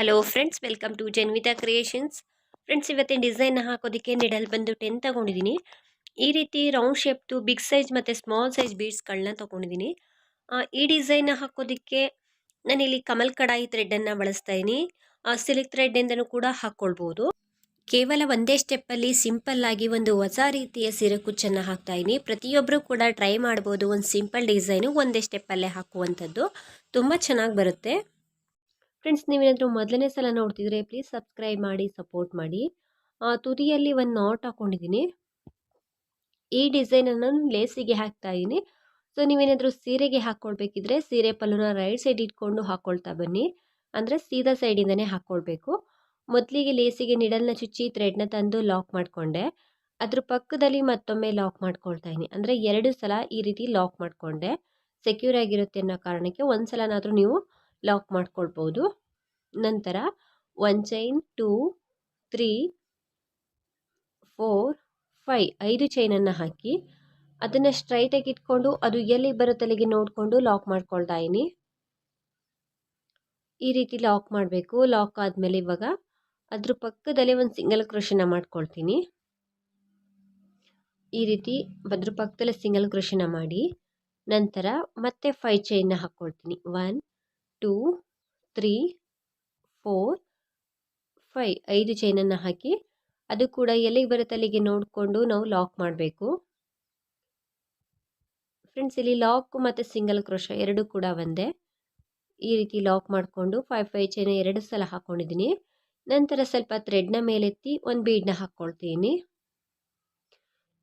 Hello friends welcome to Janvita creations friends ಇವತ್ತಿನ design ಹಾಕೋದಕ್ಕೆ needle ಬಂದು ಟೆನ್ ತಗೊಂಡಿದ್ದೀನಿ ಈ ರೀತಿ ರೌಂಡ್ ಶೇಪ್ದು ಬಿಗ್ ಸೈಜ್ ಮತ್ತು ಸ್ಮಾಲ್ ಸೈಜ್ ಬೀಡ್ಸ್ಗಳನ್ನ ತೊಗೊಂಡಿದ್ದೀನಿ ಈ ಡಿಸೈನ್ ಹಾಕೋದಕ್ಕೆ ನಾನಿಲ್ಲಿ ಕಮಲ್ ಕಡಾಯಿ ಥ್ರೆಡ್ಡನ್ನು ಬಳಸ್ತಾ ಇದ್ದೀನಿ ಸಿಲ್ಕ್ ಥ್ರೆಡ್ಡಿಂದನೂ ಕೂಡ ಹಾಕ್ಕೊಳ್ಬೋದು ಕೇವಲ ಒಂದೇ ಸ್ಟೆಪ್ಪಲ್ಲಿ ಸಿಂಪಲ್ ಆಗಿ ಒಂದು ಹೊಸ ರೀತಿಯ ಸೀರೆ ಕುಚ್ಚನ್ನು ಹಾಕ್ತಾ ಇದ್ದೀನಿ ಪ್ರತಿಯೊಬ್ಬರು ಕೂಡ ಟ್ರೈ ಮಾಡ್ಬೋದು. ಒಂದು ಸಿಂಪಲ್ ಡಿಸೈನು ಒಂದೇ ಸ್ಟೆಪ್ಪಲ್ಲೇ ಹಾಕುವಂಥದ್ದು. ತುಂಬ ಚೆನ್ನಾಗಿ ಬರುತ್ತೆ. ಫ್ರೆಂಡ್ಸ್ ನೀವೇನಾದರೂ ಮೊದಲನೇ ಸಲ ನೋಡ್ತಿದ್ರೆ ಪ್ಲೀಸ್ ಸಬ್ಸ್ಕ್ರೈಬ್ ಮಾಡಿ ಸಪೋರ್ಟ್ ಮಾಡಿ. ತುದಿಯಲ್ಲಿ ಒಂದು ನಾಟ್ ಹಾಕ್ಕೊಂಡಿದ್ದೀನಿ ಈ ಡಿಸೈನನ್ನು ಲೇಸಿಗೆ ಹಾಕ್ತಾ ಇದ್ದೀನಿ. ಸೊ ನೀವೇನಾದರೂ ಸೀರೆಗೆ ಹಾಕ್ಕೊಳ್ಬೇಕಿದ್ರೆ ಸೀರೆ ಪಲ್ಲುನ ರೈಟ್ ಸೈಡ್ ಇಟ್ಕೊಂಡು ಹಾಕ್ಕೊಳ್ತಾ ಬನ್ನಿ. ಅಂದರೆ ಸೀದಾ ಸೈಡಿಂದನೇ ಹಾಕ್ಕೊಳ್ಬೇಕು ಮೊದಲಿಗೆ ಲೇಸಿಗೆ ನಿಡಲ್ನ ಚುಚ್ಚಿ ಥ್ರೆಡ್ನ ತಂದು ಲಾಕ್ ಮಾಡಿಕೊಂಡೆ. ಅದ್ರ ಪಕ್ಕದಲ್ಲಿ ಮತ್ತೊಮ್ಮೆ ಲಾಕ್ ಮಾಡ್ಕೊಳ್ತಾ ಇದ್ದೀನಿ. ಅಂದರೆ ಎರಡು ಸಲ ಈ ರೀತಿ ಲಾಕ್ ಮಾಡಿಕೊಂಡೆ. ಸೆಕ್ಯೂರ್ ಆಗಿರುತ್ತೆ ಅನ್ನೋ ಕಾರಣಕ್ಕೆ ಒಂದು ಸಲನಾದರೂ ನೀವು ಲಾಕ್ ಮಾಡ್ಕೊಳ್ಬೋದು. ನಂತರ one chain two three four five ಐದು ಚೈನನ್ನು ಹಾಕಿ ಅದನ್ನು ಸ್ಟ್ರೈಟಾಗಿ ಇಟ್ಕೊಂಡು ಅದು ಎಲ್ಲಿ ಬರೋ ತಲೆಗೆ ನೋಡಿಕೊಂಡು ಲಾಕ್ ಮಾಡ್ಕೊಳ್ತಾ ಇದ್ದೀನಿ ಈ ರೀತಿ ಲಾಕ್ ಮಾಡಬೇಕು. ಲಾಕ್ ಆದಮೇಲೆ ಇವಾಗ ಅದ್ರ ಪಕ್ಕದಲ್ಲೇ ಒಂದು ಸಿಂಗಲ್ ಕೃಷಿನ ಮಾಡ್ಕೊಳ್ತೀನಿ. ಈ ರೀತಿ ಅದ್ರ ಪಕ್ಕದಲ್ಲೇ ಸಿಂಗಲ್ ಕೃಷಿನ ಮಾಡಿ ನಂತರ ಮತ್ತೆ ಫೈ ಚೈನ್ನ ಹಾಕ್ಕೊಳ್ತೀನಿ one two three four five ಐದು ಚೈನನ್ನು ಹಾಕಿ ಅದು ಕೂಡ ಎಲ್ಲಿಗೆ ಬರುತ್ತೆ ಅಲ್ಲಿಗೆ ನೋಡಿಕೊಂಡು ನಾವು ಲಾಕ್ ಮಾಡಬೇಕು. ಫ್ರೆಂಡ್ಸ್ ಇಲ್ಲಿ ಲಾಕ್ ಮತ್ತು ಸಿಂಗಲ್ ಕ್ರೋಶ ಎರಡು ಕೂಡ ಒಂದೇ. ಈ ರೀತಿ ಲಾಕ್ ಮಾಡಿಕೊಂಡು ಫೈವ್ ಫೈವ್ ಚೈನ ಎರಡು ಸಲ ಹಾಕ್ಕೊಂಡಿದ್ದೀನಿ ನಂತರ ಸ್ವಲ್ಪ ಥ್ರೆಡ್ನ ಮೇಲೆತ್ತಿ ಒಂದು ಬೀಡನ್ನ ಹಾಕ್ಕೊಳ್ತೀನಿ.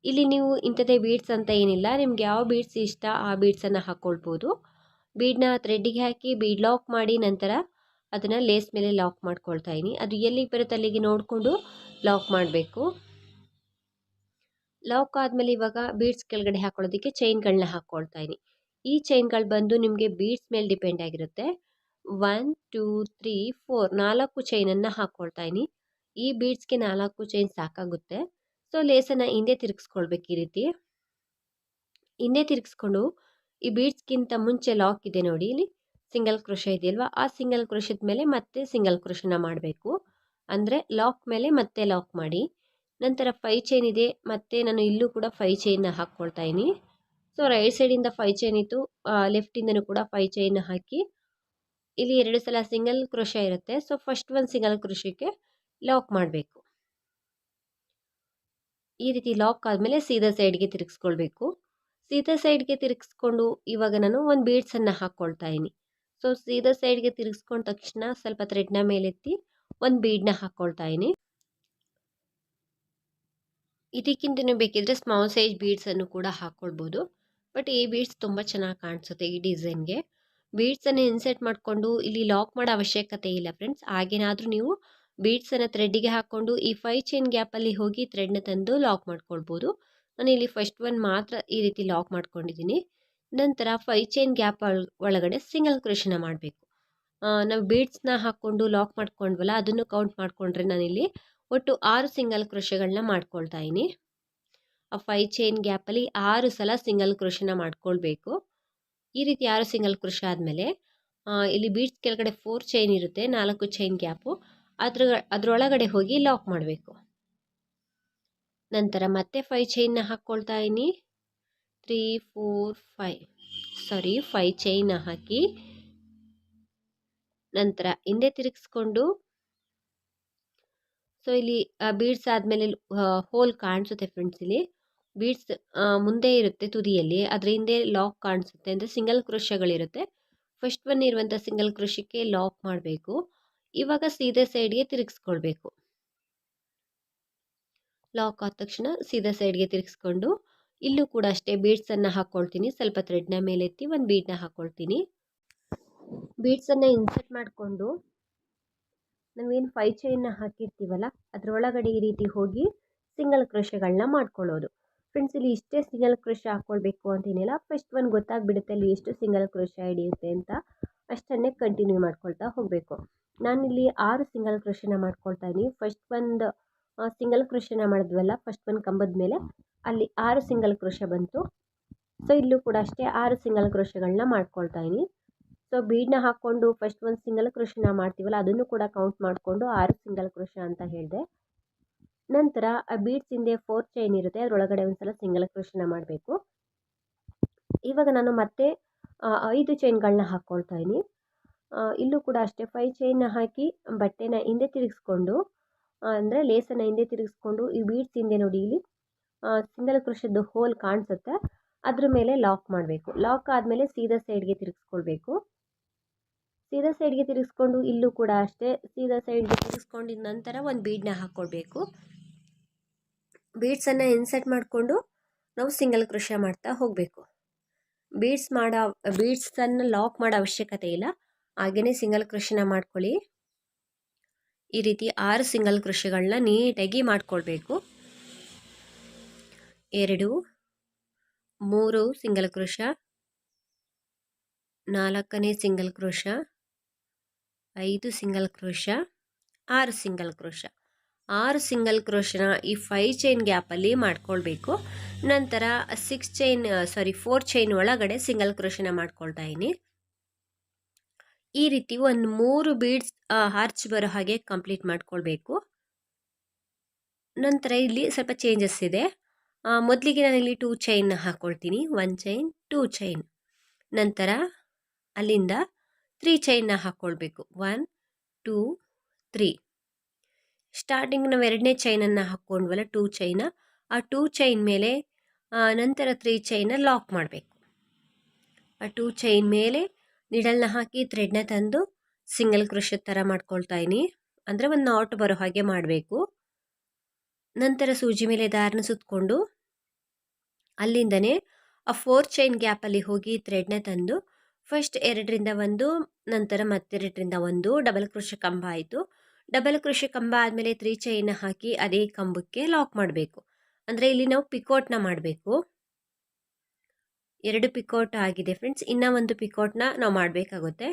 ಇಲ್ಲಿ ನೀವು ಇಂಥದ್ದೇ ಬೀಡ್ಸ್ ಅಂತ ಏನಿಲ್ಲ, ನಿಮ್ಗೆ ಯಾವ ಬೀಡ್ಸ್ ಇಷ್ಟ ಆ ಬೀಡ್ಸನ್ನು ಹಾಕ್ಕೊಳ್ಬೋದು. ಬೀಡನ್ನ ಥ್ರೆಡ್ಡಿಗೆ ಹಾಕಿ ಬೀಡ್ ಲಾಕ್ ಮಾಡಿ ನಂತರ ಅದನ್ನು ಲೇಸ್ ಮೇಲೆ ಲಾಕ್ ಮಾಡ್ಕೊಳ್ತಾ ಇದ್ದೀನಿ. ಅದು ಎಲ್ಲಿಗೆ ಬರುತ್ತೆ ಅಲ್ಲಿಗೆ ನೋಡಿಕೊಂಡು ಲಾಕ್ ಮಾಡಬೇಕು. ಲಾಕ್ ಆದಮೇಲೆ ಇವಾಗ ಬೀಡ್ಸ್ ಕೆಳಗಡೆ ಹಾಕೊಳ್ಳೋದಕ್ಕೆ ಚೈನ್ಗಳನ್ನ ಹಾಕ್ಕೊಳ್ತಾ ಇದ್ದೀನಿ. ಈ ಚೈನ್ಗಳು ಬಂದು ನಿಮಗೆ ಬೀಡ್ಸ್ ಮೇಲೆ ಡಿಪೆಂಡ್ ಆಗಿರುತ್ತೆ. ಒನ್ ಟೂ ತ್ರೀ ಫೋರ್ ನಾಲ್ಕು ಚೈನನ್ನು ಹಾಕ್ಕೊಳ್ತಾ ಇದ್ದೀನಿ. ಈ ಬೀಡ್ಸ್ಗೆ ನಾಲ್ಕು ಚೈನ್ ಸಾಕಾಗುತ್ತೆ. ಸೊ ಲೇಸನ್ನು ಹಿಂದೆ ತಿರುಗಿಸ್ಕೊಳ್ಬೇಕು ಈ ರೀತಿ. ಹಿಂದೆ ತಿರುಗಿಸ್ಕೊಂಡು ಈ ಬೀಡ್ಸ್ಗಿಂತ ಮುಂಚೆ ಲಾಕ್ ಇದೆ ನೋಡಿ ಇಲ್ಲಿ. ಸಿಂಗಲ್ ಕ್ರೋಶ ಇದೆಯಲ್ವಾ ಆ ಸಿಂಗಲ್ ಕ್ರೋಶದ ಮೇಲೆ ಮತ್ತೆ ಸಿಂಗಲ್ ಕ್ರೋಶನ ಮಾಡಬೇಕು. ಅಂದರೆ ಲಾಕ್ ಮೇಲೆ ಮತ್ತೆ ಲಾಕ್ ಮಾಡಿ. ನಂತರ ಫೈ ಚೈನ್ ಇದೆ. ಮತ್ತೆ ನಾನು ಇಲ್ಲೂ ಕೂಡ ಫೈ ಚೈನ್ ಹಾಕ್ಕೊಳ್ತಾ ಇದ್ದೀನಿ. ಸೊ ರೈಟ್ ಸೈಡಿಂದ ಫೈ ಚೈನ್ ಇತ್ತು. ಲೆಫ್ಟಿಂದನೂ ಕೂಡ ಫೈ ಚೈನ್ ಹಾಕಿ. ಇಲ್ಲಿ ಎರಡು ಸಲ ಸಿಂಗಲ್ ಕ್ರೋಶ ಇರುತ್ತೆ. ಸೊ ಫಸ್ಟ್ ಒಂದು ಸಿಂಗಲ್ ಕ್ರೋಶಕ್ಕೆ ಲಾಕ್ ಮಾಡಬೇಕು. ಈ ರೀತಿ ಲಾಕ್ ಆದಮೇಲೆ ಸೀದಾ ಸೈಡ್ಗೆ ತಿರುಗಿಸ್ಕೊಳ್ಬೇಕು. ಸೀದಾ ಸೈಡ್ಗೆ ತಿರುಗಿಸ್ಕೊಂಡು ಇವಾಗ ನಾನು ಒಂದು ಬೀಡ್ಸನ್ನು ಹಾಕ್ಕೊಳ್ತಾ ಇದ್ದೀನಿ. ಸೊ ಸೀದಾ ಸೈಡ್ಗೆ ತಿರುಗಿಸ್ಕೊಂಡ ತಕ್ಷಣ ಸ್ವಲ್ಪ ಥ್ರೆಡ್ನ ಮೇಲೆತ್ತಿ ಒಂದು ಬೀಡನ್ನ ಹಾಕ್ಕೊಳ್ತಾ ಇದ್ದೀನಿ. ಇದಕ್ಕಿಂತನೂ ಬೇಕಿದ್ರೆ ಸ್ಮಾಲ್ ಸೈಜ್ ಬೀಡ್ಸನ್ನು ಕೂಡ ಹಾಕ್ಕೊಳ್ಬೋದು ಬಟ್ ಈ ಬೀಡ್ಸ್ ತುಂಬ ಚೆನ್ನಾಗಿ ಕಾಣಿಸುತ್ತೆ ಈ ಡಿಸೈನ್ಗೆ ಬೀಡ್ಸನ್ನು ಇನ್ಸೆಟ್ ಮಾಡಿಕೊಂಡು ಇಲ್ಲಿ ಲಾಕ್ ಮಾಡೋ ಅವಶ್ಯಕತೆ ಇಲ್ಲ ಫ್ರೆಂಡ್ಸ್ ಹಾಗೇನಾದರೂ ನೀವು ಬೀಡ್ಸನ್ನು ಥ್ರೆಡ್ಡಿಗೆ ಹಾಕ್ಕೊಂಡು ಈ ಫೈ ಚೈನ್ ಗ್ಯಾಪಲ್ಲಿ ಹೋಗಿ ಥ್ರೆಡ್ನ ತಂದು ಲಾಕ್ ಮಾಡ್ಕೊಳ್ಬೋದು. ನಾನು ಇಲ್ಲಿ ಫಸ್ಟ್ ಒನ್ ಮಾತ್ರ ಈ ರೀತಿ ಲಾಕ್ ಮಾಡ್ಕೊಂಡಿದ್ದೀನಿ. ನಂತರ ಫೈ ಚೈನ್ ಗ್ಯಾಪ್ ಒಳಗಡೆ ಸಿಂಗಲ್ ಕ್ರೋಶನ ಮಾಡಬೇಕು. ನಾವು ಬೀಡ್ಸ್ನ ಹಾಕ್ಕೊಂಡು ಲಾಕ್ ಮಾಡ್ಕೊಂಡ್ವಲ್ಲ, ಅದನ್ನು ಕೌಂಟ್ ಮಾಡಿಕೊಂಡ್ರೆ ನಾನಿಲ್ಲಿ ಒಟ್ಟು ಆರು ಸಿಂಗಲ್ ಕ್ರೋಶಗಳನ್ನ ಮಾಡ್ಕೊಳ್ತಾ ಇದ್ದೀನಿ ಆ ಫೈ ಚೈನ್ ಗ್ಯಾಪಲ್ಲಿ ಆರು ಸಲ ಸಿಂಗಲ್ ಕ್ರೋಶನ ಮಾಡ್ಕೊಳ್ಬೇಕು. ಈ ರೀತಿ ಆರು ಸಿಂಗಲ್ ಕ್ರೋಶ ಆದಮೇಲೆ ಇಲ್ಲಿ ಬೀಡ್ಸ್ ಕೆಳಗಡೆ ಫೋರ್ ಚೈನ್ ಇರುತ್ತೆ, ನಾಲ್ಕು ಚೈನ್ ಗ್ಯಾಪು ಅದ್ರ ಅದರೊಳಗಡೆ ಹೋಗಿ ಲಾಕ್ ಮಾಡಬೇಕು. ನಂತರ ಮತ್ತೆ ಫೈ ಚೈನ್ನ ಹಾಕ್ಕೊಳ್ತಾ ಇದ್ದೀನಿ ತ್ರೀ ಫೋರ್ ಫೈ ಸಾರಿ ಫೈ ಚೈನ್ನ ಹಾಕಿ. ನಂತರ ಹಿಂದೆ ತಿರುಗಿಸ್ಕೊಂಡು. ಸೊ ಇಲ್ಲಿ ಬೀಡ್ಸ್ ಆದಮೇಲೆ ಹೋಲ್ ಕಾಣಿಸುತ್ತೆ ಫ್ರೆಂಡ್ಸ್ ಇಲ್ಲಿ. ಬೀಡ್ಸ್ ಮುಂದೆ ಇರುತ್ತೆ ತುದಿಯಲ್ಲಿ. ಅದರ ಹಿಂದೆ ಲಾಕ್ ಕಾಣಿಸುತ್ತೆ. ಅಂದರೆ ಸಿಂಗಲ್ ಕ್ರೋಶಗಳಿರುತ್ತೆ. ಫಸ್ಟ್ ಒನ್ ಇರುವಂಥ ಸಿಂಗಲ್ ಕ್ರೋಶಕ್ಕೆ ಲಾಕ್ ಮಾಡಬೇಕು. ಇವಾಗ ಸೀದೆ ಸೈಡ್ಗೆ ತಿರುಗಿಸ್ಕೊಳ್ಬೇಕು. ಲಾಕ್ ಆದ ತಕ್ಷಣ ಸೀದಾ ಸೈಡ್ಗೆ ತಿರುಗಿಸ್ಕೊಂಡು ಇಲ್ಲೂ ಕೂಡ ಅಷ್ಟೇ ಬೀಡ್ಸನ್ನು ಹಾಕ್ಕೊಳ್ತೀನಿ ಸ್ವಲ್ಪ ಥ್ರೆಡ್ನ ಮೇಲೆತ್ತಿ ಒಂದು ಬೀಡನ್ನ ಹಾಕ್ಕೊಳ್ತೀನಿ ಬೀಡ್ಸನ್ನು ಇನ್ಸರ್ಟ್ ಮಾಡಿಕೊಂಡು ನಾವೇನು ಫೈ ಚೈನ್ನ ಹಾಕಿರ್ತೀವಲ್ಲ, ಅದರೊಳಗಡೆ ಈ ರೀತಿ ಹೋಗಿ ಸಿಂಗಲ್ ಕ್ರೋಶಗಳನ್ನ ಮಾಡ್ಕೊಳ್ಳೋದು. ಫ್ರೆಂಡ್ಸ್, ಇಲ್ಲಿ ಇಷ್ಟೇ ಸಿಂಗಲ್ ಕ್ರೋಶ ಹಾಕ್ಕೊಳ್ಬೇಕು ಅಂತೇನಿಲ್ಲ ಫಸ್ಟ್ ಒಂದು ಗೊತ್ತಾಗ್ಬಿಡುತ್ತೆ ಅಲ್ಲಿ ಎಷ್ಟು ಸಿಂಗಲ್ ಕ್ರೋಶ ಹಿಡಿಯುತ್ತೆ ಅಂತ. ಅಷ್ಟನ್ನೇ ಕಂಟಿನ್ಯೂ ಮಾಡ್ಕೊಳ್ತಾ ಹೋಗಬೇಕು. ನಾನಿಲ್ಲಿ ಆರು ಸಿಂಗಲ್ ಕ್ರೋಶನ ಮಾಡ್ಕೊಳ್ತಾ ಇದ್ದೀನಿ ಫಸ್ಟ್ ಒಂದು ಸಿಂಗಲ್ ಕ್ರೋಶನ ಮಾಡಿದ್ವಲ್ಲ ಫಸ್ಟ್ ಒಂದು ಕಂಬದ ಮೇಲೆ. ಅಲ್ಲಿ ಆರು ಸಿಂಗಲ್ ಕ್ರೋಶ ಬಂತು. ಸೊ ಇಲ್ಲೂ ಕೂಡ ಅಷ್ಟೇ ಆರು ಸಿಂಗಲ್ ಕ್ರೋಶಗಳನ್ನ ಮಾಡ್ಕೊಳ್ತಾ ಇದ್ದೀನಿ. ಸೊ ಬೀಡ್ನ ಹಾಕ್ಕೊಂಡು ಫಸ್ಟ್ ಒಂದು ಸಿಂಗಲ್ ಕ್ರೋಶನ ಮಾಡ್ತೀವಲ್ಲ ಅದನ್ನು ಕೂಡ ಕೌಂಟ್ ಮಾಡಿಕೊಂಡು ಆರು ಸಿಂಗಲ್ ಕ್ರೋಶ ಅಂತ ಹೇಳಿದೆ. ನಂತರ ಆ ಬೀಡ್ಸ್ ಹಿಂದೆ ಫೋರ್ ಚೈನ್ ಇರುತ್ತೆ ಅದರೊಳಗಡೆ ಒಂದು ಸಲ ಸಿಂಗಲ್ ಕ್ರೋಶನ ಮಾಡಬೇಕು. ಇವಾಗ ನಾನು ಮತ್ತೆ ಐದು ಚೈನ್ಗಳನ್ನ ಹಾಕ್ಕೊಳ್ತಾ ಇದ್ದೀನಿ. ಇಲ್ಲೂ ಕೂಡ ಅಷ್ಟೇ ಫೈವ್ ಚೈನ್ನ ಹಾಕಿ ಬಟ್ಟೆನ ಹಿಂದೆ ತಿರುಗಿಸ್ಕೊಂಡು ಅಂದರೆ ಲೇಸನ್ನು ಹಿಂದೆ ತಿರುಗಿಸ್ಕೊಂಡು ಈ ಬೀಡ್ಸ್ ಹಿಂದೆ ನೋಡಿ ಇಲ್ಲಿ ಸಿಂಗಲ್ ಕ್ರೋಶದ್ದು ಹೋಲ್ ಕಾಣಿಸುತ್ತೆ. ಅದ್ರ ಮೇಲೆ ಲಾಕ್ ಮಾಡಬೇಕು. ಲಾಕ್ ಆದಮೇಲೆ ಸೀದಾ ಸೈಡ್ಗೆ ತಿರುಗಿಸ್ಕೊಳ್ಬೇಕು. ಸೀದಾ ಸೈಡ್ಗೆ ತಿರುಗಿಸ್ಕೊಂಡು ಇಲ್ಲೂ ಕೂಡ ಅಷ್ಟೇ, ಸೀದಾ ಸೈಡ್ಗೆ ತಿರುಗಿಸ್ಕೊಂಡಿದ ನಂತರ ಒಂದು ಬೀಡನ್ನ ಹಾಕ್ಕೊಳ್ಬೇಕು ಬೀಡ್ಸನ್ನು ಇನ್ಸರ್ಟ್ ಮಾಡಿಕೊಂಡು ನಾವು ಸಿಂಗಲ್ ಕೃಷಿ ಮಾಡ್ತಾ ಹೋಗಬೇಕು. ಬೀಡ್ಸ್ ಮಾಡೋ ಬೀಡ್ಸನ್ನು ಲಾಕ್ ಮಾಡೋ ಅವಶ್ಯಕತೆ ಇಲ್ಲ. ಹಾಗೆಯೇ ಸಿಂಗಲ್ ಕೃಷಿನ ಮಾಡ್ಕೊಳ್ಳಿ. ಈ ರೀತಿ ಆರು ಸಿಂಗಲ್ ಕೃಷಿಗಳನ್ನ ನೀಟಾಗಿ ಮಾಡ್ಕೊಳ್ಬೇಕು. ಎರಡು, ಮೂರು ಸಿಂಗಲ್ ಕೃಷ, ನಾಲ್ಕನೇ ಸಿಂಗಲ್ ಕೃಷ, ಐದು ಸಿಂಗಲ್ ಕೃಷ, ಆರು ಸಿಂಗಲ್ ಕೃಷ. ಆರು ಸಿಂಗಲ್ ಕ್ರೋಶನ ಈ ಫೈವ್ ಚೈನ್ ಗ್ಯಾಪಲ್ಲಿ ಮಾಡ್ಕೊಳ್ಬೇಕು. ನಂತರ six chain sorry four chain ಒಳಗಡೆ ಸಿಂಗಲ್ ಕ್ರೋಶನ ಮಾಡ್ಕೊಳ್ತಾ ಇದ್ದೀನಿ. ಈ ರೀತಿ ಒಂದು ಮೂರು ಬೀಡ್ಸ್ ಹಾರ್ಚ್ ಬರೋ ಹಾಗೆ ಕಂಪ್ಲೀಟ್ ಮಾಡ್ಕೊಳ್ಬೇಕು. ನಂತರ ಇಲ್ಲಿ ಸ್ವಲ್ಪ ಚೇಂಜಸ್ ಇದೆ. ಮೊದಲಿಗೆ ನಾನಿಲ್ಲಿ ಟೂ ಚೈನ್ ಹಾಕ್ಕೊಳ್ತೀನಿ ಒನ್ ಚೈನ್ ಟೂ ಚೈನ್ ನಂತರ ಅಲ್ಲಿಂದ ತ್ರೀ ಚೈನ್ನ ಹಾಕ್ಕೊಳ್ಬೇಕು ಒನ್ ಟೂ ತ್ರೀ ಸ್ಟಾರ್ಟಿಂಗ್ ನಾವು ಎರಡನೇ ಚೈನನ್ನು ಹಾಕ್ಕೊಂಡ್ವಲ್ಲ ಟೂ ಚೈನ ಆ ಟೂ ಚೈನ್ ಮೇಲೆ ನಂತರ ತ್ರೀ ಚೈನ ಲಾಕ್ ಮಾಡಬೇಕು. ಆ ಟೂ ಚೈನ್ ಮೇಲೆ ನಿಡಲ್ನ ಹಾಕಿ ಥ್ರೆಡ್ನ ತಂದು ಸಿಂಗಲ್ ಕೃಷಿ ಥರ ಮಾಡ್ಕೊಳ್ತಾ ಇನಿ. ಅಂದರೆ ಒಂದು ನಾಟ್ ಬರೋ ಹಾಗೆ ಮಾಡಬೇಕು. ನಂತರ ಸೂಜಿ ಮೇಲೆ ದಾರನ ಸುತ್ತಕೊಂಡು ಅಲ್ಲಿಂದನೇ ಆ ಫೋರ್ ಚೈನ್ ಗ್ಯಾಪಲ್ಲಿ ಹೋಗಿ ಥ್ರೆಡ್ನ ತಂದು ಫಸ್ಟ್ ಎರಡರಿಂದ ಒಂದು, ನಂತರ ಮತ್ತೆರಡರಿಂದ ಒಂದು ಡಬಲ್ ಕೃಷಿ ಕಂಬ ಆಯಿತು. ಡಬಲ್ ಕೃಷಿ ಕಂಬ ಆದಮೇಲೆ ತ್ರೀ ಚೈನ್ ಹಾಕಿ ಅದೇ ಕಂಬಕ್ಕೆ ಲಾಕ್ ಮಾಡಬೇಕು. ಅಂದರೆ ಇಲ್ಲಿ ನಾವು ಪಿಕೋಟ್ನ ಮಾಡಬೇಕು. ಎರಡು ಪಿಕೋಟ್ ಆಗಿದೆ ಫ್ರೆಂಡ್ಸ್. ಇನ್ನೂ ಒಂದು ಪಿಕೋಟ್ನ ನಾವು ಮಾಡಬೇಕಾಗುತ್ತೆ.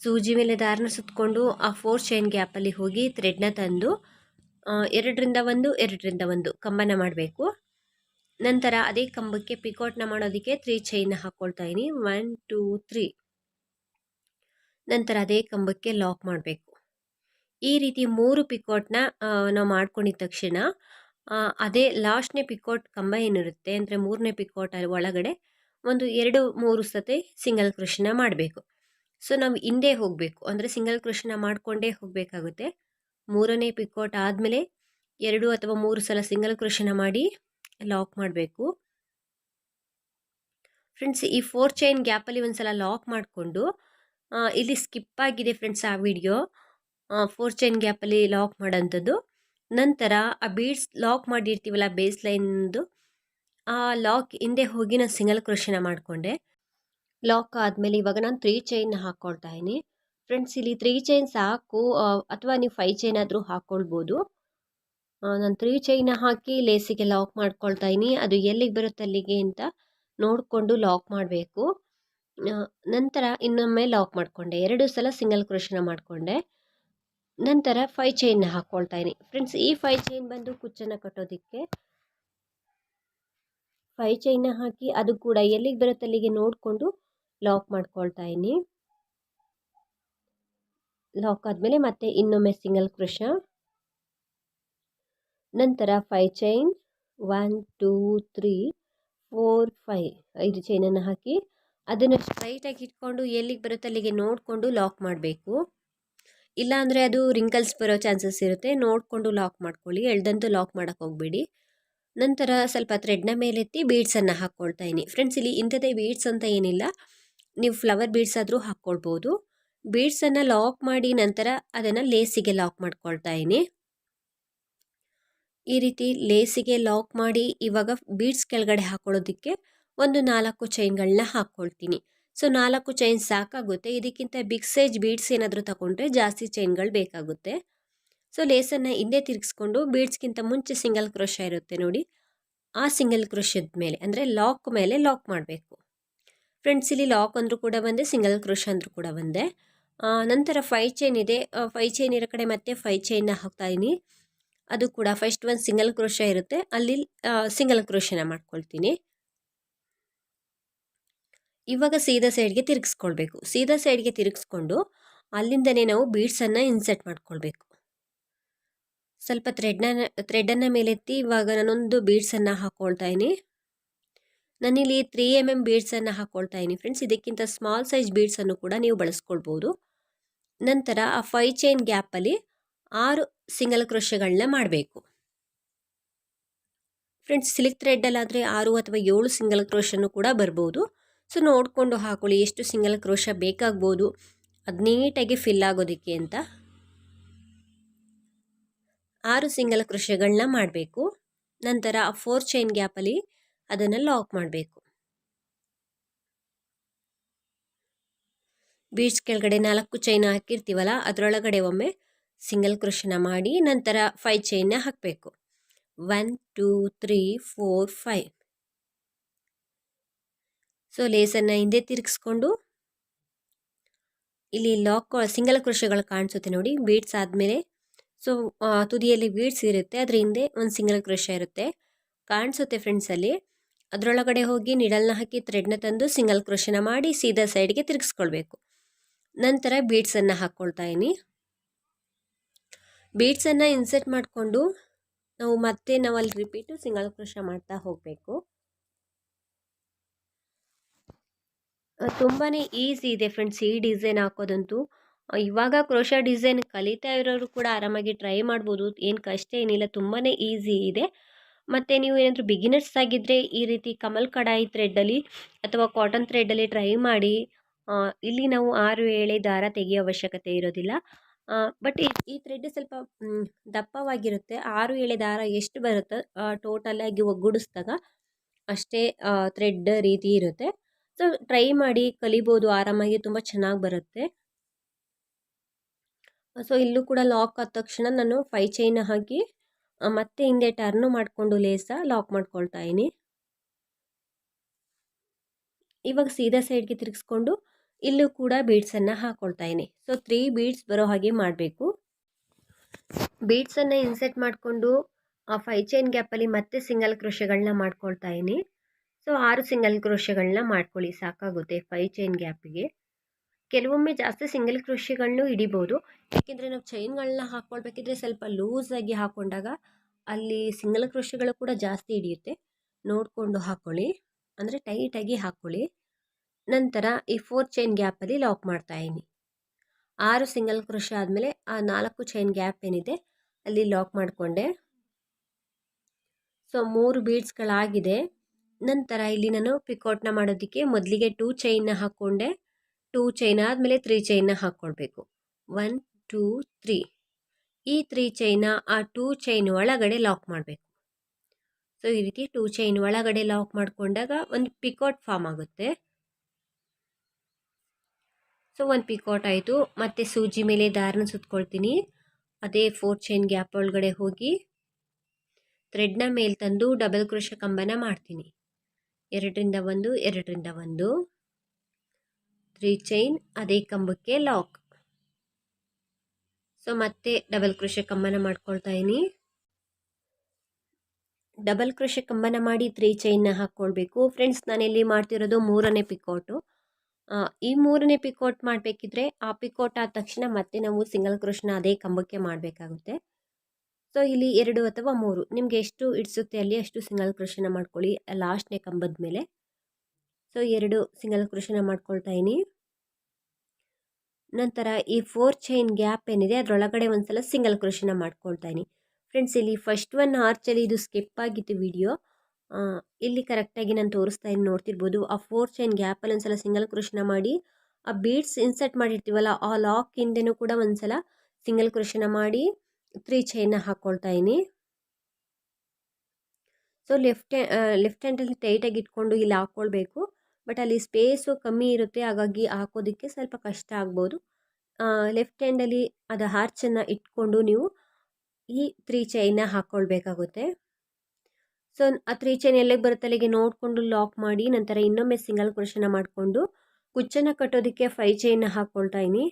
ಸೂಜಿ ಮೇಲೆ ದಾರನ ಸುತ್ತಕೊಂಡು ಆ ಫೋರ್ ಚೈನ್ ಗ್ಯಾಪಲ್ಲಿ ಹೋಗಿ ಥ್ರೆಡ್ನ ತಂದು ಎರಡರಿಂದ ಒಂದು ಎರಡರಿಂದ ಒಂದು ಕಂಬನ ಮಾಡಬೇಕು. ನಂತರ ಅದೇ ಕಂಬಕ್ಕೆ ಪಿಕೋಟ್ನ ಮಾಡೋದಕ್ಕೆ ತ್ರೀ ಚೈನ್ ಹಾಕ್ಕೊಳ್ತಾ ಇದ್ದೀನಿ ಒನ್, ಟೂ, ತ್ರೀ. ನಂತರ ಅದೇ ಕಂಬಕ್ಕೆ ಲಾಕ್ ಮಾಡಬೇಕು. ಈ ರೀತಿ ಮೂರು ಪಿಕೋಟ್ನ ನಾವು ಮಾಡ್ಕೊಂಡಿದ ತಕ್ಷಣ ಅದೇ ಲಾಸ್ಟ್ನೇ ಪಿಕೋಟ್ ಕಂಬ ಏನಿರುತ್ತೆ ಅಂದರೆ ಮೂರನೇ ಪಿಕೋಟ್ ಒಳಗಡೆ ಒಂದು ಎರಡು ಮೂರು ಸತಿ ಸಿಂಗಲ್ ಕೃಷಿನ ಮಾಡಬೇಕು. ಸೊ, ನಾವು ಹಿಂದೆ ಹೋಗಬೇಕು. ಅಂದರೆ ಸಿಂಗಲ್ ಕೃಷಿನ ಮಾಡಿಕೊಂಡೇ ಹೋಗಬೇಕಾಗುತ್ತೆ. ಮೂರನೇ ಪಿಕೋಟ್ ಆದಮೇಲೆ ಎರಡು ಅಥವಾ ಮೂರು ಸಲ ಸಿಂಗಲ್ ಕೃಷಿನ ಮಾಡಿ ಲಾಕ್ ಮಾಡಬೇಕು. ಫ್ರೆಂಡ್ಸ್, ಈ ಫೋರ್ ಚೈನ್ ಗ್ಯಾಪಲ್ಲಿ ಒಂದು ಸಲ ಲಾಕ್ ಮಾಡಿಕೊಂಡು ಇಲ್ಲಿ ಸ್ಕಿಪ್ ಆಗಿದೆ ಫ್ರೆಂಡ್ಸ್ ಆ ವಿಡಿಯೋ. ಫೋರ್ ಚೈನ್ ಗ್ಯಾಪಲ್ಲಿ ಲಾಕ್ ಮಾಡೋಂಥದ್ದು. ನಂತರ ಆ ಬೀಡ್ಸ್ ಲಾಕ್ ಮಾಡಿರ್ತೀವಲ್ಲ ಬೇಸ್ ಲೈನ್ದು ಆ ಲಾಕ್ ಹಿಂದೆ ಹೋಗಿ ನಾನು ಸಿಂಗಲ್ ಕ್ರೋಶನ ಮಾಡಿಕೊಂಡೆ. ಲಾಕ್ ಆದಮೇಲೆ ಇವಾಗ ನಾನು ತ್ರೀ ಚೈನ್ ಹಾಕ್ಕೊಳ್ತಾ ಇದ್ದೀನಿ. ಫ್ರೆಂಡ್ಸ್ ಇಲ್ಲಿ ತ್ರೀ ಚೈನ್ ಸಾಕು ಅಥವಾ ನೀವು ಫೈವ್ ಚೈನ್ ಆದರೂ ಹಾಕ್ಕೊಳ್ಬೋದು ನಾನು ತ್ರೀ ಚೈನ ಹಾಕಿ ಲೇಸಿಗೆ ಲಾಕ್ ಮಾಡ್ಕೊಳ್ತಾ ಇದ್ದೀನಿ. ಅದು ಎಲ್ಲಿಗೆ ಬರುತ್ತೆ ಅಲ್ಲಿಗೆ ಅಂತ ನೋಡಿಕೊಂಡು ಲಾಕ್ ಮಾಡಬೇಕು. ನಂತರ ಇನ್ನೊಮ್ಮೆ ಲಾಕ್ ಮಾಡಿಕೊಂಡೆ. ಎರಡು ಸಲ ಸಿಂಗಲ್ ಕ್ರೋಶನ ಮಾಡಿಕೊಂಡೆ. ನಂತರ ಫೈ ಚೈನ್ನ ಹಾಕ್ಕೊಳ್ತಾ ಇದ್ದೀನಿ ಫ್ರೆಂಡ್ಸ್ ಈ ಫೈ ಚೈನ್ ಬಂದು ಕುಚ್ಚನ್ನು ಕಟ್ಟೋದಕ್ಕೆ ಫೈ ಚೈನ್ನ ಹಾಕಿ ಅದು ಕೂಡ ಎಲ್ಲಿಗೆ ಬರುತ್ತೆ ಅಲ್ಲಿಗೆ ನೋಡಿಕೊಂಡು ಲಾಕ್ ಮಾಡ್ಕೊಳ್ತಾ ಇದ್ದೀನಿ ಲಾಕ್ ಆದಮೇಲೆ ಮತ್ತೆ ಇನ್ನೊಮ್ಮೆ ಸಿಂಗಲ್ ಕೃಷ ನಂತರ five chain one two three four five ಐದು ಚೈನನ್ನು ಹಾಕಿ ಅದನ್ನು ಸ್ಟ್ರೈಟಾಗಿ ಇಟ್ಕೊಂಡು ಎಲ್ಲಿಗೆ ಬರುತ್ತೆ ಅಲ್ಲಿಗೆ ನೋಡಿಕೊಂಡು ಲಾಕ್ ಮಾಡಬೇಕು. ಇಲ್ಲಾಂದರೆ ಅದು ರಿಂಕಲ್ಸ್ ಬರೋ ಚಾನ್ಸಸ್ ಇರುತ್ತೆ. ನೋಡಿಕೊಂಡು ಲಾಕ್ ಮಾಡ್ಕೊಳ್ಳಿ. ಎಳ್ದಂತೂ ಲಾಕ್ ಮಾಡೋಕ್ಕೆ ಹೋಗಬೇಡಿ. ನಂತರ ಸ್ವಲ್ಪ ಥ್ರೆಡ್ನ ಮೇಲೆತ್ತಿ ಬೀಡ್ಸನ್ನು ಹಾಕ್ಕೊಳ್ತಾ ಫ್ರೆಂಡ್ಸ್ ಇಲ್ಲಿ ಇಂಥದ್ದೇ ಬೀಡ್ಸ್ ಅಂತ ಏನಿಲ್ಲ. ನೀವು ಫ್ಲವರ್ ಬೀಡ್ಸ್ ಆದರೂ ಹಾಕ್ಕೊಳ್ಬೋದು ಬೀಡ್ಸನ್ನು ಲಾಕ್ ಮಾಡಿ ನಂತರ ಅದನ್ನು ಲೇಸಿಗೆ ಲಾಕ್ ಮಾಡ್ಕೊಳ್ತಾ ಈ ರೀತಿ ಲೇಸಿಗೆ ಲಾಕ್ ಮಾಡಿ ಇವಾಗ ಬೀಡ್ಸ್ ಕೆಳಗಡೆ ಹಾಕ್ಕೊಳ್ಳೋದಕ್ಕೆ ಒಂದು ನಾಲ್ಕು ಚೈನ್ಗಳನ್ನ ಹಾಕ್ಕೊಳ್ತೀನಿ ಸೊ ನಾಲ್ಕು ಚೈನ್ ಸಾಕಾಗುತ್ತೆ. ಇದಕ್ಕಿಂತ ಬಿಗ್ ಸೈಜ್ ಬೀಡ್ಸ್ ಏನಾದರೂ ತಗೊಂಡ್ರೆ ಜಾಸ್ತಿ ಚೈನ್ಗಳು ಬೇಕಾಗುತ್ತೆ. ಸೊ ಲೇಸನ್ನು ಹಿಂದೆ ತಿರುಗಿಸ್ಕೊಂಡು ಬೀಡ್ಸ್ಗಿಂತ ಮುಂಚೆ ಸಿಂಗಲ್ ಕ್ರೋಶ ಇರುತ್ತೆ ನೋಡಿ. ಆ ಸಿಂಗಲ್ ಕ್ರೋಶದ ಮೇಲೆ, ಅಂದರೆ ಲಾಕ್ ಮೇಲೆ ಲಾಕ್ ಮಾಡಬೇಕು. ಫ್ರೆಂಡ್ಸ್ ಇಲ್ಲಿ ಲಾಕ್ ಅಂದರೂ ಕೂಡ ಬಂದೆ ಸಿಂಗಲ್ ಕ್ರೋಶ ಅಂದರೂ ಕೂಡ ಬಂದೆ. ನಂತರ ಫೈ ಚೈನ್ ಇದೆ. ಫೈ ಚೈನ್ ಇರೋ ಕಡೆ ಮತ್ತೆ ಫೈ ಚೈನ್ನ ಹಾಕ್ತಾ ಇದ್ದೀನಿ ಅದು ಕೂಡ ಫಸ್ಟ್ ಒಂದು ಸಿಂಗಲ್ ಕ್ರೋಶ ಇರುತ್ತೆ. ಅಲ್ಲಿ ಸಿಂಗಲ್ ಕ್ರೋಶನ ಮಾಡ್ಕೊಳ್ತೀನಿ. ಇವಾಗ ಸೀದಾ ಸೈಡ್ಗೆ ತಿರುಗಿಸ್ಕೊಳ್ಬೇಕು. ಸೀದಾ ಸೈಡ್ಗೆ ತಿರುಗಿಸ್ಕೊಂಡು ಅಲ್ಲಿಂದನೇ ನಾವು ಬೀಡ್ಸನ್ನು ಇನ್ಸರ್ಟ್ ಮಾಡ್ಕೊಳ್ಬೇಕು. ಸ್ವಲ್ಪ ಥ್ರೆಡ್ನ ಥ್ರೆಡನ್ನು ಮೇಲೆತ್ತಿ ಇವಾಗ ನಾನೊಂದು ಬೀಡ್ಸನ್ನು ಹಾಕ್ಕೊಳ್ತಾ ಇದ್ದೀನಿ ನಾನಿಲ್ಲಿ ತ್ರೀ ಎಂ ಎಂ ಬೀಡ್ಸನ್ನು ಹಾಕ್ಕೊಳ್ತಾ ಇದ್ದೀನಿ ಫ್ರೆಂಡ್ಸ್ ಇದಕ್ಕಿಂತ ಸ್ಮಾಲ್ ಸೈಜ್ ಬೀಡ್ಸನ್ನು ಕೂಡ ನೀವು ಬಳಸ್ಕೊಳ್ಬೋದು. ನಂತರ ಆ ಫೈ ಚೈನ್ ಗ್ಯಾಪಲ್ಲಿ ಆರು ಸಿಂಗಲ್ ಕ್ರೋಶಗಳನ್ನ ಮಾಡಬೇಕು. ಫ್ರೆಂಡ್ಸ್ ಸಿಲ್ಕ್ ಥ್ರೆಡ್ಡಲ್ಲಾದರೆ ಆರು ಅಥವಾ ಏಳು ಸಿಂಗಲ್ ಕ್ರೋಶನ್ನು ಕೂಡ ಬರ್ಬೋದು. ಸೊ ನೋಡಿಕೊಂಡು ಹಾಕೊಳ್ಳಿ, ಎಷ್ಟು ಸಿಂಗಲ್ ಕ್ರೋಶ ಬೇಕಾಗ್ಬೋದು. ಅದು ನೀಟಾಗಿ ಫಿಲ್ ಆಗೋದಕ್ಕೆ ಅಂತ. ಆರು ಸಿಂಗಲ್ ಕ್ರೋಶಗಳನ್ನ ಮಾಡಬೇಕು. ನಂತರ ಆ ಫೋರ್ ಚೈನ್ ಗ್ಯಾಪಲ್ಲಿ ಅದನ್ನು ಲಾಕ್ ಮಾಡಬೇಕು. ಬೀಡ್ಸ್ ಕೆಳಗಡೆ ನಾಲ್ಕು ಚೈನ್ ಹಾಕಿರ್ತೀವಲ್ಲ, ಅದರೊಳಗಡೆ ಒಮ್ಮೆ ಸಿಂಗಲ್ ಕ್ರೋಶನ ಮಾಡಿ ನಂತರ ಫೈ ಚೈನ್ನ ಹಾಕಬೇಕು. One two three four five so ಲೇಸನ್ನು ಹಿಂದೆ ತಿರುಗಿಸ್ಕೊಂಡು ಇಲ್ಲಿ ಲಾಕ್ ಸಿಂಗಲ್ ಕ್ರೋಶಗಳು ಕಾಣಿಸುತ್ತೆ ನೋಡಿ ಬೀಡ್ಸ್ ಆದಮೇಲೆ. ಸೊ ತುದಿಯಲ್ಲಿ ಬೀಡ್ಸ್ ಇರುತ್ತೆ, ಅದ್ರ ಹಿಂದೆ ಒಂದು ಸಿಂಗಲ್ ಕ್ರೋಶ ಇರುತ್ತೆ. ಕಾಣಿಸುತ್ತೆ ಫ್ರೆಂಡ್ಸ್ ಅಲ್ಲಿ. ಅದರೊಳಗಡೆ ಹೋಗಿ ನಿಡಲ್ನ ಹಾಕಿ ಥ್ರೆಡ್ನ ತಂದು ಸಿಂಗಲ್ ಕ್ರೋಶನ ಮಾಡಿ ಸೀದಾ ಸೈಡ್ಗೆ ತಿರುಗಿಸ್ಕೊಳ್ಬೇಕು. ನಂತರ ಬೀಡ್ಸನ್ನು ಹಾಕ್ಕೊಳ್ತಾ ಇದ್ದೀನಿ ಬೀಡ್ಸನ್ನು ಇನ್ಸರ್ಟ್ ಮಾಡಿಕೊಂಡು ನಾವು ಮತ್ತೆ ನಾವು ಅಲ್ಲಿ ರಿಪೀಟು ಸಿಂಗಲ್ ಕ್ರೋಶ ಮಾಡ್ತಾ ಹೋಗಬೇಕು. ತುಂಬಾ ಈಸಿ ಇದೆ ಫ್ರೆಂಡ್ಸ್ ಈ ಡಿಸೈನ್ ಹಾಕೋದಂತೂ. ಇವಾಗ ಕ್ರೋಶ ಡಿಸೈನ್ ಕಲಿತಾ ಇರೋರು ಕೂಡ ಆರಾಮಾಗಿ ಟ್ರೈ ಮಾಡ್ಬೋದು, ಏನು ಕಷ್ಟ ಏನಿಲ್ಲ ತುಂಬಾ ಈಸಿ ಇದೆ. ಮತ್ತು ನೀವು ಏನಾದರೂ ಬಿಗಿನರ್ಸ್ ಆಗಿದ್ದರೆ ಈ ರೀತಿ ಕಮಲ್ ಕಡಾಯಿ ಥ್ರೆಡ್ಡಲ್ಲಿ ಅಥವಾ ಕಾಟನ್ ಥ್ರೆಡ್ಡಲ್ಲಿ ಟ್ರೈ ಮಾಡಿ ಇಲ್ಲಿ ನಾವು ಆರು ಏಳೆ ದಾರ ತೆಗೆಯೋ ಅವಶ್ಯಕತೆ ಇರೋದಿಲ್ಲ. ಬಟ್ ಈ ಥ್ರೆಡ್ ಸ್ವಲ್ಪ ದಪ್ಪವಾಗಿರುತ್ತೆ. ಆರು ಏಳೆ ದಾರ ಎಷ್ಟು ಬರುತ್ತೋ ಟೋಟಲಾಗಿ ಒಗ್ಗೂಡಿಸ್ದಾಗ ಅಷ್ಟೇ ಥ್ರೆಡ್ ರೀತಿ ಇರುತ್ತೆ. ಸೊ ಟ್ರೈ ಮಾಡಿ ಕಲಿಬೋದು, ಆರಾಮಾಗಿ ತುಂಬ ಚೆನ್ನಾಗಿ ಬರುತ್ತೆ. ಸೊ ಇಲ್ಲೂ ಕೂಡ ಲಾಕ್ ಆದ ತಕ್ಷಣ ನಾನು ಫೈ ಚೈನ್ ಹಾಕಿ ಮತ್ತೆ ಹಿಂದೆ ಟರ್ನು ಮಾಡಿಕೊಂಡು ಲೇಸ ಲಾಕ್ ಮಾಡ್ಕೊಳ್ತಾ ಇದ್ದೀನಿ ಇವಾಗ ಸೀದಾ ಸೈಡ್ಗೆ ತಿರುಗಿಸ್ಕೊಂಡು ಇಲ್ಲೂ ಕೂಡ ಬೀಡ್ಸನ್ನು ಹಾಕ್ಕೊಳ್ತಾ ಇದ್ದೀನಿ ಸೊ ತ್ರೀ ಬೀಡ್ಸ್ ಬರೋ ಹಾಗೆ ಮಾಡಬೇಕು. ಬೀಡ್ಸನ್ನು ಇನ್ಸೆಟ್ ಮಾಡಿಕೊಂಡು, ಆ ಫೈ ಚೈನ್ ಗ್ಯಾಪಲ್ಲಿ ಮತ್ತೆ ಸಿಂಗಲ್ ಕ್ರೋಶಗಳನ್ನ ಮಾಡ್ಕೊಳ್ತಾ ಇದ್ದೀನಿ ಸೊ, ಆರು ಸಿಂಗಲ್ ಕ್ರೋಶಗಳನ್ನ ಮಾಡ್ಕೊಳ್ಳಿ, ಸಾಕಾಗುತ್ತೆ ಫೈ ಚೈನ್ ಗ್ಯಾಪಿಗೆ. ಕೆಲವೊಮ್ಮೆ ಜಾಸ್ತಿ ಸಿಂಗಲ್ ಕ್ರೋಶಿಗಳನ್ನೂ ಹಿಡಿಬೋದು. ಯಾಕೆಂದರೆ ನಾವು ಚೈನ್ಗಳನ್ನ ಹಾಕ್ಕೊಳ್ಬೇಕಿದ್ರೆ ಸ್ವಲ್ಪ ಲೂಸಾಗಿ ಹಾಕ್ಕೊಂಡಾಗ ಅಲ್ಲಿ ಸಿಂಗಲ್ ಕ್ರೋಶಗಳು ಕೂಡ ಜಾಸ್ತಿ ಹಿಡಿಯುತ್ತೆ. ನೋಡಿಕೊಂಡು ಹಾಕ್ಕೊಳ್ಳಿ ಅಂದರೆ ಟೈಟಾಗಿ ಹಾಕ್ಕೊಳ್ಳಿ ನಂತರ ಈ ಫೋರ್ ಚೈನ್ ಗ್ಯಾಪಲ್ಲಿ ಲಾಕ್ ಮಾಡ್ತಾ ಇದ್ದೀನಿ ಆರು ಸಿಂಗಲ್ ಕ್ರೋಶ ಆದಮೇಲೆ ಆ ನಾಲ್ಕು ಚೈನ್ ಗ್ಯಾಪ್ ಏನಿದೆ, ಅಲ್ಲಿ ಲಾಕ್ ಮಾಡಿಕೊಂಡೆ. ಸೊ, ಮೂರು ಬೀಡ್ಸ್ಗಳಾಗಿದೆ. ನಂತರ ಇಲ್ಲಿ ನಾನು ಪಿಕೌಟ್ನ ಮಾಡೋದಕ್ಕೆ ಮೊದಲಿಗೆ ಟೂ ಚೈನ್ನ ಹಾಕ್ಕೊಂಡೆ. ಟೂ ಚೈನ್ ಆದಮೇಲೆ ತ್ರೀ ಚೈನ್ನ ಹಾಕ್ಕೊಳ್ಬೇಕು ಒನ್ ಟೂ ತ್ರೀ ಈ ತ್ರೀ ಚೈನ ಆ ಟೂ ಚೈನ್ ಒಳಗಡೆ ಲಾಕ್ ಮಾಡಬೇಕು. ಸೊ ಈ ರೀತಿ ಟೂ ಚೈನ್ ಒಳಗಡೆ ಲಾಕ್ ಮಾಡಿಕೊಂಡಾಗ ಒಂದು ಪಿಕೌಟ್ ಫಾರ್ಮ್ ಆಗುತ್ತೆ. ಸೊ ಒಂದು ಪಿಕೌಟ್ ಆಯಿತು. ಮತ್ತೆ ಸೂಜಿ ಮೇಲೆ ದಾರನ ಸುತ್ಕೊಳ್ತೀನಿ. ಅದೇ ಫೋರ್ ಚೈನ್ ಗ್ಯಾಪ್ ಒಳಗಡೆ ಹೋಗಿ ಥ್ರೆಡ್ನ ಮೇಲೆ ತಂದು ಡಬಲ್ ಕ್ರೋಶ ಕಂಬನ ಮಾಡ್ತೀನಿ. ಎರಡರಿಂದ ಒಂದು ಎರಡರಿಂದ ಒಂದು. ತ್ರೀ ಚೈನ್ ಅದೇ ಕಂಬಕ್ಕೆ ಲಾಕ್ ಸೊ ಮತ್ತೆ ಡಬಲ್ ಕ್ರೋಶ ಕಂಬನ ಮಾಡ್ಕೊಳ್ತಾ ಇದ್ದೀನಿ ಡಬಲ್ ಕ್ರೋಶ ಕಂಬನ ಮಾಡಿ ತ್ರೀ ಚೈನ್ನ ಹಾಕ್ಕೊಳ್ಬೇಕು ಫ್ರೆಂಡ್ಸ್ ನಾನಿಲ್ಲಿ ಮಾಡ್ತಿರೋದು ಮೂರನೇ ಪಿಕೋಟು ಈ ಮೂರನೇ ಪಿಕೋಟ್ ಮಾಡಬೇಕಿದ್ರೆ ಆ ಪಿಕೋಟ್ ಆದ ತಕ್ಷಣ ಮತ್ತೆ ನಾವು ಸಿಂಗಲ್ ಕೃಷ್ಣ ಅದೇ ಕಂಬಕ್ಕೆ ಮಾಡಬೇಕಾಗುತ್ತೆ. ಸೊ ಇಲ್ಲಿ ಎರಡು ಅಥವಾ ಮೂರು. ನಿಮಗೆ ಎಷ್ಟು ಇಡಿಸುತ್ತೆ ಅಲ್ಲಿ, ಅಷ್ಟು ಸಿಂಗಲ್ ಕ್ರೋಶನ ಮಾಡ್ಕೊಳ್ಳಿ, ಲಾಸ್ಟ್ನೇ ಕಂಬದ ಮೇಲೆ. ಸೊ ಎರಡು ಸಿಂಗಲ್ ಕ್ರೋಶನ ಮಾಡ್ಕೊಳ್ತಾ ಇನಿ. ನಂತರ ಈ ಫೋರ್ ಚೈನ್ ಗ್ಯಾಪ್ ಏನಿದೆ, ಅದರೊಳಗಡೆ ಒಂದು ಸಲ ಸಿಂಗಲ್ ಕ್ರೋಶನ ಮಾಡ್ಕೊಳ್ತಾ ಇನಿ. ಫ್ರೆಂಡ್ಸ್, ಇಲ್ಲಿ ಫಸ್ಟ್ ಒನ್ ಆರ್ಚಲ್ಲಿ ಇದು ಸ್ಕಿಪ್ ಆಗಿತ್ತು ವಿಡಿಯೋ. ಇಲ್ಲಿ ಕರೆಕ್ಟಾಗಿ ನಾನು ತೋರಿಸ್ತಾ ಇದ್ದೀನಿ ನೋಡ್ತಿರ್ಬೋದು. ಆ ಫೋರ್ ಚೈನ್ ಗ್ಯಾಪಲ್ಲಿ ಒಂದು ಸಲ ಸಿಂಗಲ್ ಕ್ರೋಶನ ಮಾಡಿ, ಆ ಬೀಡ್ಸ್ ಇನ್ಸರ್ಟ್ ಮಾಡಿರ್ತೀವಲ್ಲ, ಆ ಲಾಕ್ ಹಿಂದೆನೂ ಕೂಡ ಒಂದ್ಸಲ ಸಿಂಗಲ್ ಕ್ರೋಶನ ಮಾಡಿ. ತ್ರೀ ಚೈನ್ನ ಹಾಕ್ಕೊಳ್ತಾ ಇದ್ದೀನಿ ಸೊ ಲೆಫ್ಟ್ ಲೆಫ್ಟ್ ಹ್ಯಾಂಡಲ್ಲಿ ಟೈಟಾಗಿ ಇಟ್ಕೊಂಡು ಇಲ್ಲಿ ಹಾಕ್ಕೊಳ್ಬೇಕು ಬಟ್ ಅಲ್ಲಿ ಸ್ಪೇಸು ಕಮ್ಮಿ ಇರುತ್ತೆ, ಹಾಗಾಗಿ ಹಾಕೋದಕ್ಕೆ ಸ್ವಲ್ಪ ಕಷ್ಟ ಆಗ್ಬೋದು. ಲೆಫ್ಟ್ ಹ್ಯಾಂಡಲ್ಲಿ ಅದು ಹಾರ್ಚನ್ನು ಇಟ್ಕೊಂಡು ನೀವು ಈ ತ್ರೀ ಚೈನ್ನ ಹಾಕ್ಕೊಳ್ಬೇಕಾಗುತ್ತೆ ಸೊ ಆ ತ್ರೀ ಚೈನ್ ಎಲ್ಲಿಗೆ ಬರುತ್ತೆ ಅಲ್ಲಿಗೆ ನೋಡಿಕೊಂಡು ಲಾಕ್ ಮಾಡಿ, ನಂತರ ಇನ್ನೊಮ್ಮೆ ಸಿಂಗಲ್ ಕ್ರೋಶನ ಮಾಡಿಕೊಂಡು ಕುಚ್ಚನ್ನು ಕಟ್ಟೋದಕ್ಕೆ ಫೈ ಚೈನ್ನ ಹಾಕ್ಕೊಳ್ತಾ ಇದ್ದೀನಿ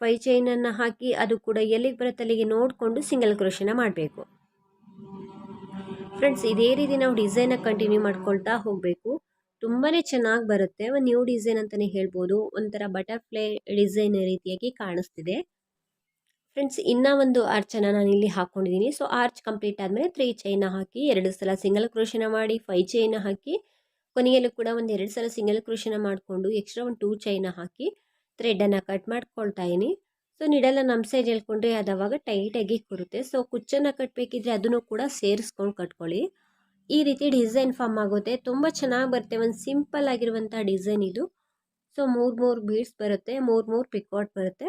ಫೈ ಚೈನನ್ನು ಹಾಕಿ ಅದು ಕೂಡ ಎಲ್ಲಿಗೆ ಬರುತ್ತಲ್ಲಿಗೆ ನೋಡಿಕೊಂಡು ಸಿಂಗಲ್ ಕ್ರೋಶನ ಮಾಡಬೇಕು. ಫ್ರೆಂಡ್ಸ್ ಇದೇ ರೀತಿ ನಾವು ಡಿಸೈನ ಕಂಟಿನ್ಯೂ ಮಾಡ್ಕೊಳ್ತಾ ಹೋಗಬೇಕು. ತುಂಬಾ ಚೆನ್ನಾಗಿ ಬರುತ್ತೆ. ಒಂದು ನ್ಯೂ ಡಿಸೈನ್ ಅಂತಲೇ ಹೇಳ್ಬೋದು. ಒಂಥರ ಬಟರ್ಫ್ಲೈ ಡಿಸೈನ್ ರೀತಿಯಾಗಿ ಕಾಣಿಸ್ತಿದೆ. ಫ್ರೆಂಡ್ಸ್ ಇನ್ನೂ ಒಂದು ಆರ್ಚನ್ನು ನಾನು ಇಲ್ಲಿ ಹಾಕ್ಕೊಂಡಿದ್ದೀನಿ ಸೊ ಆರ್ಚ್ ಕಂಪ್ಲೀಟ್ ಆದಮೇಲೆ ತ್ರೀ ಚೈನ ಹಾಕಿ ಎರಡು ಸಲ ಸಿಂಗಲ್ ಕ್ರೋಶನ ಮಾಡಿ ಫೈ ಚೈನ ಹಾಕಿ ಕೊನೆಯಲ್ಲೂ ಕೂಡ ಒಂದು ಎರಡು ಸಲ ಸಿಂಗಲ್ ಕ್ರೋಶನ ಮಾಡಿಕೊಂಡು ಎಕ್ಸ್ಟ್ರಾ ಒಂದು ಟೂ ಚೈನ ಹಾಕಿ ಥ್ರೆಡನ್ನು ಕಟ್ ಮಾಡ್ಕೊಳ್ತಾ ಇದ್ದೀನಿ. ಸೊ ನೀಡೆಲ್ಲ ನಮ್ಮ ಸೈಜ್ ಹೇಳ್ಕೊಂಡ್ರೆ ಅದು ಅವಾಗ ಟೈಟಾಗಿ ಕೂರುತ್ತೆ ಸೊ, ಕುಚ್ಚನ್ನು ಕಟ್ಟಬೇಕಿದ್ರೆ ಅದನ್ನು ಕೂಡ ಸೇರಿಸ್ಕೊಂಡು ಕಟ್ಕೊಳ್ಳಿ. ಈ ರೀತಿ ಡಿಸೈನ್ ಫಾರ್ಮ್ ಆಗುತ್ತೆ. ತುಂಬ ಚೆನ್ನಾಗಿ ಬರುತ್ತೆ. ಒಂದು ಸಿಂಪಲ್ ಆಗಿರುವಂಥ ಡಿಸೈನ್ ಇದು. ಸೊ, ಮೂರು ಮೂರು ಬೀಡ್ಸ್ ಬರುತ್ತೆ. ಮೂರು ಮೂರು ಪಿಕ್ಔಟ್ ಬರುತ್ತೆ.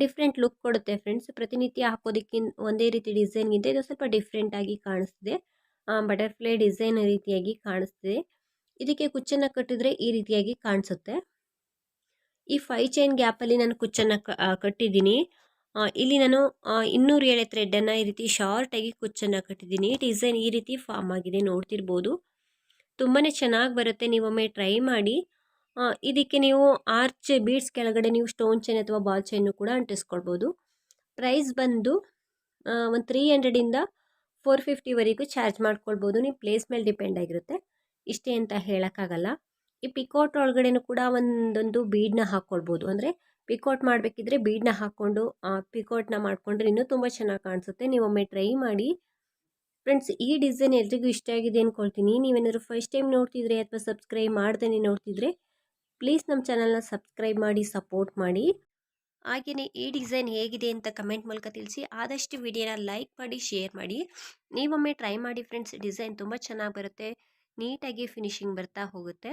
ಡಿಫ್ರೆಂಟ್ ಲುಕ್ ಕೊಡುತ್ತೆ ಫ್ರೆಂಡ್ಸ್ ಪ್ರತಿನಿತ್ಯ ಹಾಕೋದಕ್ಕಿಂತ ಒಂದೇ ರೀತಿ ಡಿಸೈನ್ಗಿಂತ ಇದು ಸ್ವಲ್ಪ ಡಿಫ್ರೆಂಟಾಗಿ ಕಾಣಿಸ್ತಿದೆ. ಬಟರ್ಫ್ಲೈ ಡಿಸೈನ್ ರೀತಿಯಾಗಿ ಕಾಣಿಸ್ತಿದೆ. ಇದಕ್ಕೆ ಕುಚ್ಚನ್ನು ಕಟ್ಟಿದ್ರೆ ಈ ರೀತಿಯಾಗಿ ಕಾಣಿಸುತ್ತೆ. ಈ ಫೈ ಚೈನ್ ಗ್ಯಾಪಲ್ಲಿ ನಾನು ಕುಚ್ಚನ್ನು ಕಟ್ಟಿದ್ದೀನಿ. ಇಲ್ಲಿ ನಾನು ಇನ್ನೂರು ಎಳೆ ಥ್ರೆಡ್ಡನ್ನು ಈ ರೀತಿ ಶಾರ್ಟಾಗಿ ಕುಚ್ಚನ್ನು ಕಟ್ಟಿದ್ದೀನಿ. ಡಿಸೈನ್ ಈ ರೀತಿ ಫಾರ್ಮ್ ಆಗಿದೆ, ನೋಡ್ತಿರ್ಬೋದು. ತುಂಬಾ ಚೆನ್ನಾಗಿ ಬರುತ್ತೆ ನೀವೊಮ್ಮೆ ಟ್ರೈ ಮಾಡಿ. ಇದಕ್ಕೆ ನೀವು ಆರ್ಚ್ ಬೀಡ್ಸ್ ಕೆಳಗಡೆ ನೀವು ಸ್ಟೋನ್ ಚೈನ್ ಅಥವಾ ಬಾಲ್ ಚೈನು ಕೂಡ ಅಂಟಿಸ್ಕೊಳ್ಬೋದು. ಪ್ರೈಸ್ ಬಂದು ಒಂದು ತ್ರೀ ಹಂಡ್ರೆಡಿಂದ ಫೋರ್ ಫಿಫ್ಟಿವರೆಗೂ ಚಾರ್ಜ್ ಮಾಡ್ಕೊಳ್ಬೋದು. ನೀವು ಪ್ಲೇಸ್ ಮೇಲೆ ಡಿಪೆಂಡ್ ಆಗಿರುತ್ತೆ. ಇಷ್ಟೇ ಅಂತ ಹೇಳೋಕ್ಕಾಗಲ್ಲ. ಈ ಪಿಕೋಟ್ ಒಳಗಡೆನೂ ಕೂಡ ಒಂದೊಂದು ಬೀಡನ್ನ ಹಾಕ್ಕೊಳ್ಬೋದು ಅಂದರೆ ಪಿಕೋಟ್ ಮಾಡಬೇಕಿದ್ರೆ ಬೀಡ್ನ ಹಾಕ್ಕೊಂಡು ಪಿಕೋಟ್ನ ಮಾಡಿಕೊಂಡ್ರೆ ಇನ್ನೂ ತುಂಬ ಚೆನ್ನಾಗಿ ಕಾಣಿಸುತ್ತೆ. ನೀವೊಮ್ಮೆ ಟ್ರೈ ಮಾಡಿ. ಫ್ರೆಂಡ್ಸ್ ಈ ಡಿಸೈನ್ ಎಲ್ರಿಗೂ ಇಷ್ಟ ಆಗಿದೆ ಅಂದ್ಕೊಳ್ತೀನಿ ನೀವೇನಾದ್ರು ಫಸ್ಟ್ ಟೈಮ್ ನೋಡ್ತಿದ್ರೆ ಅಥವಾ ಸಬ್ಸ್ಕ್ರೈಬ್ ಮಾಡ್ದೇನೆ ನೋಡ್ತಿದ್ರೆ ಪ್ಲೀಸ್ ನಮ್ಮ ಚಾನಲ್ನ ಸಬ್ಸ್ಕ್ರೈಬ್ ಮಾಡಿ ಸಪೋರ್ಟ್ ಮಾಡಿ. ಹಾಗೆಯೇ ಈ ಡಿಸೈನ್ ಹೇಗಿದೆ ಅಂತ ಕಮೆಂಟ್ ಮೂಲಕ ತಿಳಿಸಿ. ಆದಷ್ಟು ವಿಡಿಯೋನ ಲೈಕ್ ಮಾಡಿ ಶೇರ್ ಮಾಡಿ. ನೀವೊಮ್ಮೆ ಟ್ರೈ ಮಾಡಿ ಫ್ರೆಂಡ್ಸ್ ಡಿಸೈನ್ ತುಂಬ ಚೆನ್ನಾಗಿ ಬರುತ್ತೆ. ನೀಟಾಗಿ ಫಿನಿಶಿಂಗ್ ಬರ್ತಾ ಹೋಗುತ್ತೆ.